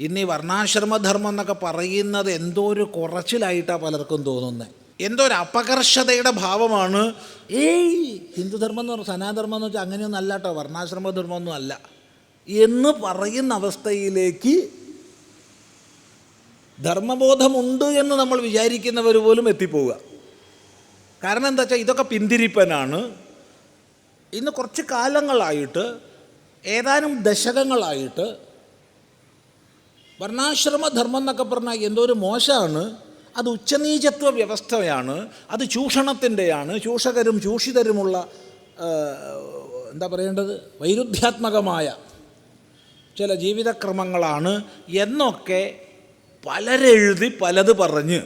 ഇന്ന് ഈ വർണാശ്രമധർമ്മം എന്നൊക്കെ പറയുന്നത് എന്തോ ഒരു കുറച്ചിലായിട്ടാണ് പലർക്കും തോന്നുന്നത് എന്തോ ഒരു അപകർഷതയുടെ ഭാവമാണ്. ഏയ് ഹിന്ദുധർമ്മം എന്ന് പറഞ്ഞാൽ സനാധർമ്മം എന്ന് വെച്ചാൽ അങ്ങനെയൊന്നും അല്ല കേട്ടോ വർണാശ്രമധർമ്മം ഒന്നും അല്ല. എന്ന് പറയുന്ന അവസ്ഥയിലേക്ക് ധർമ്മബോധമുണ്ട് എന്ന് നമ്മൾ വിചാരിക്കുന്നവർ പോലും എത്തിപ്പോവുക. കാരണം എന്താ വെച്ചാൽ ഇതൊക്കെ പിന്തിരിപ്പനാണ്. ഇന്ന് കുറച്ച് കാലങ്ങളായിട്ട് ഏതാനും ദശകങ്ങളായിട്ട് വർണാശ്രമധർമ്മം എന്നൊക്കെ പറഞ്ഞാൽ എന്തോ ഒരു മോശമാണ്. അത് ഉച്ചനീചത്വ വ്യവസ്ഥയാണ്. അത് ചൂഷണത്തിന്റെയാണ്. ചൂഷകരും ചൂഷിതരുമുള്ള എന്താ പറയേണ്ടത്? വൈരുദ്ധ്യാത്മകമായ ചില ജീവിതക്രമങ്ങളാണ് എന്നൊക്കെ പലരെഴുതി പലത് പറഞ്ഞ്.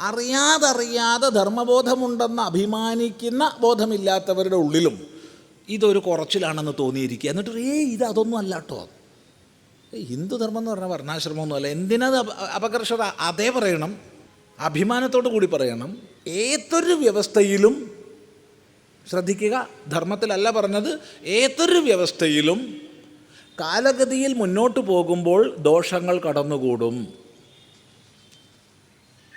അറിയാതറിയാതെ ധർമ്മബോധമുണ്ടെന്ന് അഭിമാനിക്കുന്ന ബോധമില്ലാത്തവരുടെ ഉള്ളിലും ഇതൊരു കുറച്ചിലാണെന്ന് തോന്നിയിരിക്കുക. എന്നിട്ട് ഏ ഇത് അതൊന്നും അല്ല കേട്ടോ. ഹിന്ദുധർമ്മം എന്ന് പറഞ്ഞാൽ വർണാശ്രമമൊന്നുമല്ല എന്തിനത് അപ- അപകർഷത? അതേ പറയണം. അഭിമാനത്തോടു കൂടി പറയണം. ഏതൊരു വ്യവസ്ഥയിലും ശ്രദ്ധിക്കുക ധർമ്മത്തിലല്ല പറഞ്ഞത് ഏതൊരു വ്യവസ്ഥയിലും കാലഗതിയിൽ മുന്നോട്ട് പോകുമ്പോൾ ദോഷങ്ങൾ കടന്നുകൂടും.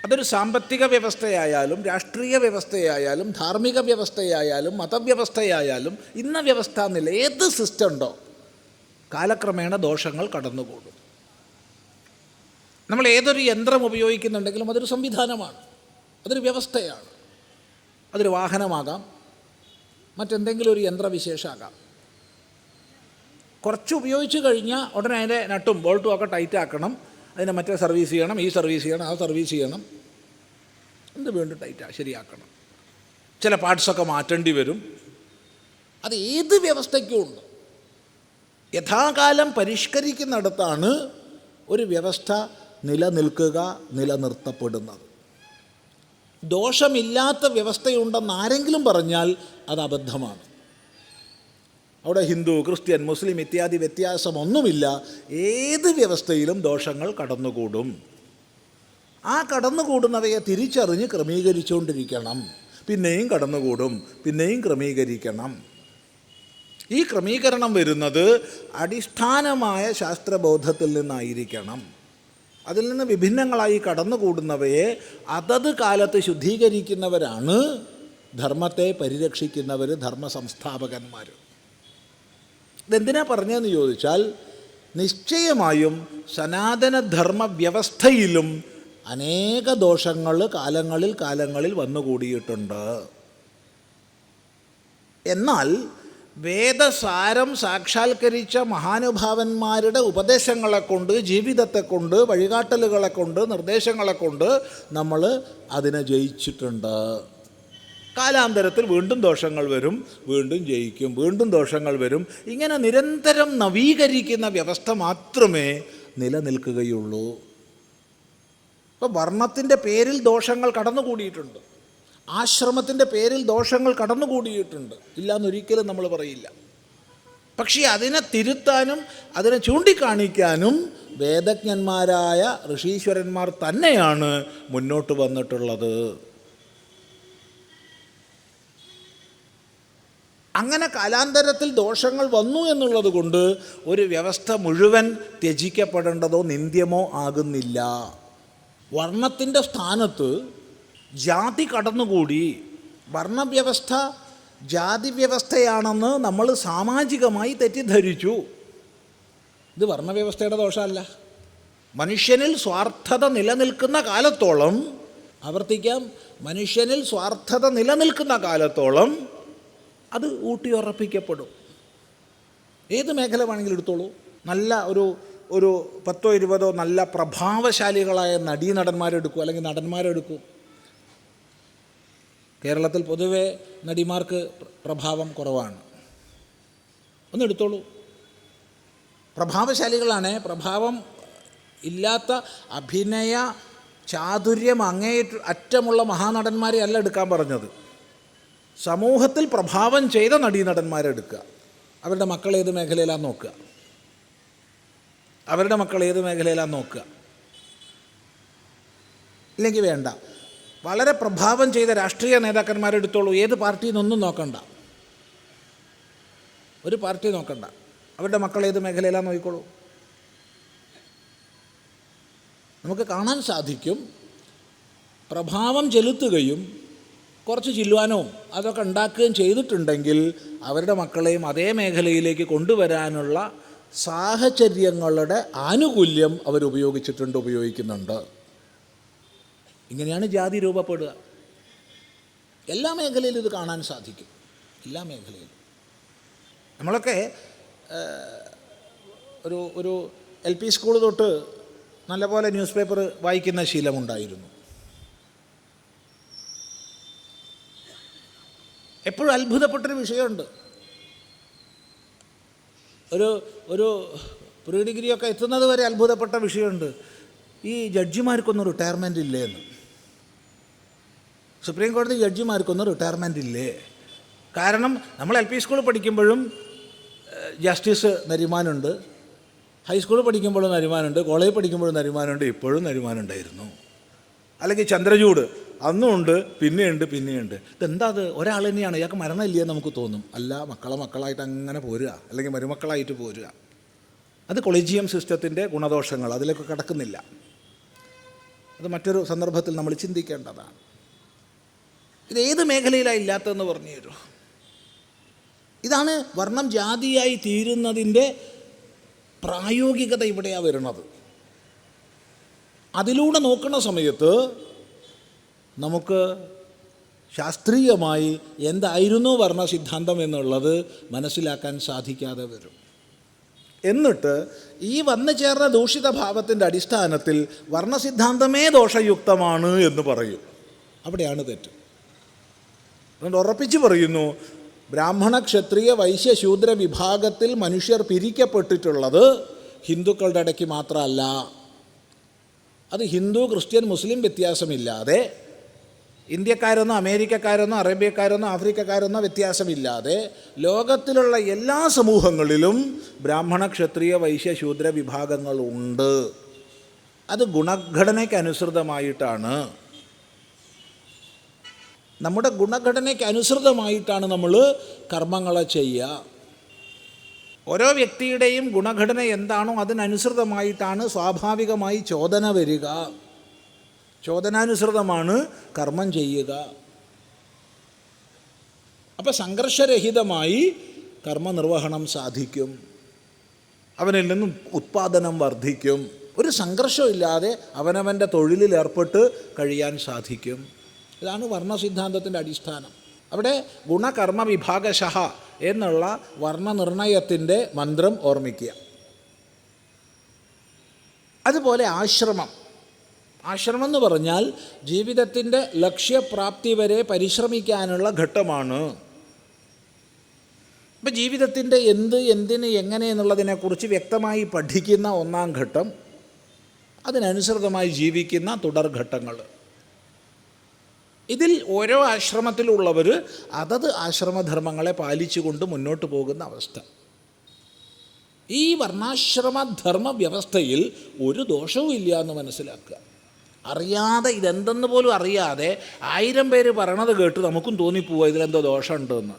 അതൊരു സാമ്പത്തിക വ്യവസ്ഥയായാലും രാഷ്ട്രീയ വ്യവസ്ഥയായാലും ധാർമ്മിക വ്യവസ്ഥയായാലും മതവ്യവസ്ഥയായാലും ഇന്ന വ്യവസ്ഥ എന്നില്ല ഏത് സിസ്റ്റം ഉണ്ടോ? കാലക്രമേണ ദോഷങ്ങൾ കടന്നുകൂടും നമ്മൾ ഏതൊരു യന്ത്രം ഉപയോഗിക്കുന്നുണ്ടെങ്കിലും അതൊരു സംവിധാനമാണ്. അതൊരു വ്യവസ്ഥയാണ്. അതൊരു വാഹനമാകാം. മറ്റെന്തെങ്കിലും ഒരു യന്ത്രവിശേഷമാകാം. കുറച്ച് ഉപയോഗിച്ച് കഴിഞ്ഞാൽ ഉടനെ അതിന്റെ നട്ടും ബോൾട്ടും ഒക്കെ ടൈറ്റ് ആക്കണം. അതിനെ മറ്റേ സർവീസ് ചെയ്യണം ഈ സർവീസ് ചെയ്യണം ആ സർവീസ് ചെയ്യണം. എന്ത് വീണ്ടും ടൈറ്റ് ശരിയാക്കണം. ചില പാർട്സൊക്കെ മാറ്റേണ്ടി വരും. അത് ഏത് വ്യവസ്ഥയ്ക്കും ഉണ്ട്. യഥാകാലം പരിഷ്കരിക്കുന്നിടത്താണ് ഒരു വ്യവസ്ഥ നിലനിൽക്കുക നിലനിർത്തപ്പെടുന്നത്. ദോഷമില്ലാത്ത വ്യവസ്ഥയുണ്ടെന്ന് ആരെങ്കിലും പറഞ്ഞാൽ അത് അബദ്ധമാണ്. അവിടെ ഹിന്ദു ക്രിസ്ത്യൻ മുസ്ലിം ഇത്യാദി വ്യത്യാസമൊന്നുമില്ല. ഏത് വ്യവസ്ഥയിലും ദോഷങ്ങൾ കടന്നുകൂടും. ആ കടന്നുകൂടുന്നവയെ തിരിച്ചറിഞ്ഞ് ക്രമീകരിച്ചുകൊണ്ടിരിക്കണം. പിന്നെയും കടന്നുകൂടും പിന്നെയും ക്രമീകരിക്കണം. ഈ ക്രമീകരണം വരുന്നത് അടിസ്ഥാനമായ ശാസ്ത്രബോധത്തിൽ നിന്നായിരിക്കണം. അതിൽ നിന്ന് വിഭിന്നങ്ങളായി കടന്നുകൂടുന്നവയെ അതത് കാലത്ത് ശുദ്ധീകരിക്കുന്നവരാണ് ധർമ്മത്തെ പരിരക്ഷിക്കുന്നവർ ധർമ്മ സംസ്ഥാപകന്മാർ ഇതെന്തിനാ പറഞ്ഞതെന്ന് ചോദിച്ചാൽ നിശ്ചയമായും സനാതനധർമ്മ വ്യവസ്ഥയിലും അനേക ദോഷങ്ങൾ കാലങ്ങളിൽ കാലങ്ങളിൽ വന്നുകൂടിയിട്ടുണ്ട്. എന്നാൽ വേദസാരം സാക്ഷാത്കരിച്ച മഹാനുഭാവന്മാരുടെ ഉപദേശങ്ങളെ കൊണ്ട് ജീവിതത്തെ കൊണ്ട് വഴികാട്ടലുകളെ കൊണ്ട് നിർദ്ദേശങ്ങളെ കൊണ്ട് നമ്മൾ അതിനെ ജയിച്ചിട്ടുണ്ട്. കാലാന്തരത്തിൽ വീണ്ടും ദോഷങ്ങൾ വരും വീണ്ടും ജയിക്കും വീണ്ടും ദോഷങ്ങൾ വരും. ഇങ്ങനെ നിരന്തരം നവീകരിക്കുന്ന വ്യവസ്ഥ മാത്രമേ നിലനിൽക്കുകയുള്ളൂ. ഇപ്പോൾ വർണത്തിന്റെ പേരിൽ ദോഷങ്ങൾ കടന്നുകൂടിയിട്ടുണ്ട്. ആശ്രമത്തിന്റെ പേരിൽ ദോഷങ്ങൾ കടന്നുകൂടിയിട്ടുണ്ട്. ഇല്ലയെന്നൊരിക്കലും നമ്മൾ പറയില്ല. പക്ഷേ അതിനെ തിരുത്താനും അതിനെ ചൂണ്ടിക്കാണിക്കാനും വേദജ്ഞന്മാരായ ഋഷീശ്വരന്മാർ തന്നെയാണ് മുന്നോട്ട് വന്നിട്ടുള്ളത്. അങ്ങനെ കാലാന്തരത്തിൽ ദോഷങ്ങൾ വന്നു എന്നുള്ളത് കൊണ്ട് ഒരു വ്യവസ്ഥ മുഴുവൻ ത്യജിക്കപ്പെടേണ്ടതോ നിന്ദ്യമോ ആകുന്നില്ല. വർണത്തിന്റെ സ്ഥാനത്ത് ജാതി കടന്നുകൂടി വർണവ്യവസ്ഥ ജാതി വ്യവസ്ഥയാണെന്ന് നമ്മൾ സാമാജികമായി തെറ്റിദ്ധരിച്ചു. ഇത് വർണവ്യവസ്ഥയുടെ ദോഷമല്ല. മനുഷ്യനിൽ സ്വാർത്ഥത നിലനിൽക്കുന്ന കാലത്തോളം ആവർത്തിക്കാം മനുഷ്യനിൽ സ്വാർത്ഥത നിലനിൽക്കുന്ന കാലത്തോളം അത് ഊട്ടിയുറപ്പിക്കപ്പെടും. ഏത് മേഖല വേണമെങ്കിലും എടുത്തോളൂ. നല്ല ഒരു ഒരു പത്തോ ഇരുപതോ നല്ല പ്രഭാവശാലികളായ നടീനടന്മാരെടുക്കൂ അല്ലെങ്കിൽ നടന്മാരെടുക്കൂ. കേരളത്തിൽ പൊതുവേ നടിമാർക്ക് പ്രഭാവം കുറവാണ്. ഒന്നെടുത്തോളൂ. പ്രഭാവശാലികളാണ്. പ്രഭാവം ഇല്ലാത്ത അഭിനയ ചാതുര്യം അങ്ങേ അറ്റമുള്ള മഹാനടന്മാരെ അല്ല എടുക്കാൻ പറഞ്ഞത്. സമൂഹത്തിൽ പ്രഭാവം ചെയ്ത നടീനടന്മാരെ എടുക്കുക അവരുടെ മക്കൾ ഏത് മേഖലയിലാണ് നോക്കുക. അവരുടെ മക്കൾ ഏത് മേഖലയിലാണ് നോക്കുക. ഇല്ലെങ്കിൽ വേണ്ട. വളരെ പ്രഭാവം ചെയ്ത രാഷ്ട്രീയ നേതാക്കന്മാരെടുത്തോളൂ ഏത് പാർട്ടിയിൽ നിന്നൊന്നും നോക്കണ്ട. ഒരു പാർട്ടി നോക്കണ്ട. അവരുടെ മക്കൾ ഏത് മേഖലയിലാണ് നോക്കിക്കോളൂ. നമുക്ക് കാണാൻ സാധിക്കും പ്രഭാവം ചെലുത്തുകയും കുറച്ച് ചില്ലുവാനവും അതൊക്കെ ഉണ്ടാക്കുകയും ചെയ്തിട്ടുണ്ടെങ്കിൽ അവരുടെ മക്കളെയും അതേ മേഖലയിലേക്ക് കൊണ്ടുവരാനുള്ള സാഹചര്യങ്ങളുടെ ആനുകൂല്യം അവരുപയോഗിച്ചിട്ടുണ്ട് ഉപയോഗിക്കുന്നുണ്ട്. ഇങ്ങനെയാണ് ജാതി രൂപപ്പെടുക. എല്ലാ മേഖലയിലും ഇത് കാണാൻ സാധിക്കും. എല്ലാ മേഖലയിലും. നമ്മളൊക്കെ ഒരു ഒരു എൽ പി സ്കൂൾ തൊട്ട് നല്ലപോലെ ന്യൂസ് പേപ്പർ വായിക്കുന്ന ശീലമുണ്ടായിരുന്നു. എപ്പോഴും അത്ഭുതപ്പെട്ടൊരു വിഷയമുണ്ട്. ഒരു ഒരു പ്രീ ഡിഗ്രിയൊക്കെ എത്തുന്നത് വരെ അത്ഭുതപ്പെട്ട വിഷയമുണ്ട്. ഈ ജഡ്ജിമാർക്കൊന്നും റിട്ടയർമെന്റ് ഇല്ലേ എന്ന്. സുപ്രീം കോടതി ജഡ്ജിമാർക്കൊന്നും റിട്ടയർമെന്റ് ഇല്ലേ? കാരണം നമ്മൾ എൽ പി സ്കൂളിൽ പഠിക്കുമ്പോഴും ജസ്റ്റിസ് നരിമാനുണ്ട്. ഹൈസ്കൂളിൽ പഠിക്കുമ്പോഴും നരിമാനുണ്ട്. കോളേജിൽ പഠിക്കുമ്പോഴും നരിമാനുണ്ട്. ഇപ്പോഴും നരിമാനുണ്ടായിരുന്നു. അല്ലെങ്കിൽ ചന്ദ്രചൂട് അന്നും ഉണ്ട് പിന്നെയുണ്ട് പിന്നെയുണ്ട്. ഇതെന്താ അത്? ഒരാൾ തന്നെയാണ്. ഇയാൾക്ക് മരണമില്ലേ എന്ന് നമുക്ക് തോന്നും. അല്ല മക്കളെ മക്കളായിട്ട് അങ്ങനെ പോരുക. അല്ലെങ്കിൽ മരുമക്കളായിട്ട് പോരുക. അത് കൊളീജിയം സിസ്റ്റത്തിന്റെ ഗുണദോഷങ്ങൾ. അതിലേക്ക് കടക്കുന്നില്ല. അത് മറ്റൊരു സന്ദർഭത്തിൽ നമ്മൾ ചിന്തിക്കേണ്ടതാണ്. ഇത് ഏത് മേഖലയിലാണ് ഇല്ലാത്തതെന്ന് പറഞ്ഞു തരൂ ഇതാണ് വർണം ജാതിയായി തീരുന്നതിന്റെ പ്രായോഗികത ഇവിടെയാണ് വരുന്നത്. അതിലൂടെ നോക്കുന്ന സമയത്ത് നമുക്ക് ശാസ്ത്രീയമായി എന്തായിരുന്നു വർണ സിദ്ധാന്തം എന്നുള്ളത് മനസ്സിലാക്കാൻ സാധിക്കാതെ വരും. എന്നിട്ട് ഈ വന്നു ചേർന്ന ദൂഷിത ഭാവത്തിന്റെ അടിസ്ഥാനത്തിൽ വർണസിദ്ധാന്തമേ ദോഷയുക്തമാണ് എന്ന് പറയും. അവിടെയാണ് തെറ്റ്. അതുകൊണ്ട് ഉറപ്പിച്ച് പറയുന്നു ബ്രാഹ്മണ ക്ഷത്രിയ വൈശ്യ ശൂദ്ര വിഭാഗത്തിൽ മനുഷ്യർ പിരിക്കപ്പെട്ടിട്ടുള്ളത് ഹിന്ദുക്കളുടെ ഇടയ്ക്ക് മാത്രമല്ല. അത് ഹിന്ദു ക്രിസ്ത്യൻ മുസ്ലിം വ്യത്യാസമില്ലാതെ ഇന്ത്യക്കാരെന്നോ അമേരിക്കക്കാരെന്നോ അറേബ്യക്കാരെന്നോ ആഫ്രിക്കക്കാരെന്നോ വ്യത്യാസമില്ലാതെ ലോകത്തിലുള്ള എല്ലാ സമൂഹങ്ങളിലും ബ്രാഹ്മണ ക്ഷത്രിയ വൈശ്യ ശൂദ്ര വിഭാഗങ്ങളുണ്ട്. അത് ഗുണഘടനയ്ക്ക് അനുസൃതമായിട്ടാണ് നമ്മുടെ ഗുണഘടനയ്ക്ക് അനുസൃതമായിട്ടാണ് നമ്മൾ കർമ്മങ്ങളെ ചെയ്യുക. ഓരോ വ്യക്തിയുടെയും ഗുണഘടന എന്താണോ അതിനനുസൃതമായിട്ടാണ് സ്വാഭാവികമായി ചോദന വരിക. ചോദനാനുസൃതമാണ് കർമ്മം ചെയ്യുക. അപ്പോൾ സംഘർഷരഹിതമായി കർമ്മനിർവഹണം സാധിക്കും. അവനിൽ നിന്നും ഉത്പാദനം വർദ്ധിക്കും. ഒരു സംഘർഷമില്ലാതെ അവനവന്റെ തൊഴിലിൽ ഏർപ്പെട്ട് കഴിയാൻ സാധിക്കും. ഇതാണ് വർണസിദ്ധാന്തത്തിന്റെ അടിസ്ഥാനം. അവിടെ ഗുണകർമ്മ വിഭാഗശഹ എന്നുള്ള വർണനിർണയത്തിന്റെ മന്ത്രം ഓർമ്മിക്കുക. അതുപോലെ ആശ്രമം. ആശ്രമം എന്ന് പറഞ്ഞാൽ ജീവിതത്തിന്റെ ലക്ഷ്യപ്രാപ്തി വരെ പരിശ്രമിക്കാനുള്ള ഘട്ടമാണ്. ഇപ്പം ജീവിതത്തിന്റെ എന്ത് എന്തിന് എങ്ങനെ എന്നുള്ളതിനെക്കുറിച്ച് വ്യക്തമായി പഠിക്കുന്ന ഒന്നാം ഘട്ടം. അതിനനുസൃതമായി ജീവിക്കുന്ന തുടർഘട്ടങ്ങൾ ഇതിൽ ഓരോ ആശ്രമത്തിലുള്ളവർ അതത് ആശ്രമധർമ്മങ്ങളെ പാലിച്ചുകൊണ്ട് മുന്നോട്ട് പോകുന്ന അവസ്ഥ. ഈ വർണാശ്രമധർമ്മ വ്യവസ്ഥയിൽ ഒരു ദോഷവും ഇല്ല എന്ന് മനസ്സിലാക്കുക. അറിയാതെ ഇതെന്തെന്ന് പോലും അറിയാതെ ആയിരം പേര് പറയണത് കേട്ട് നമുക്കും തോന്നിപ്പോവുക ഇതിലെന്തോ ദോഷമുണ്ടെന്ന്.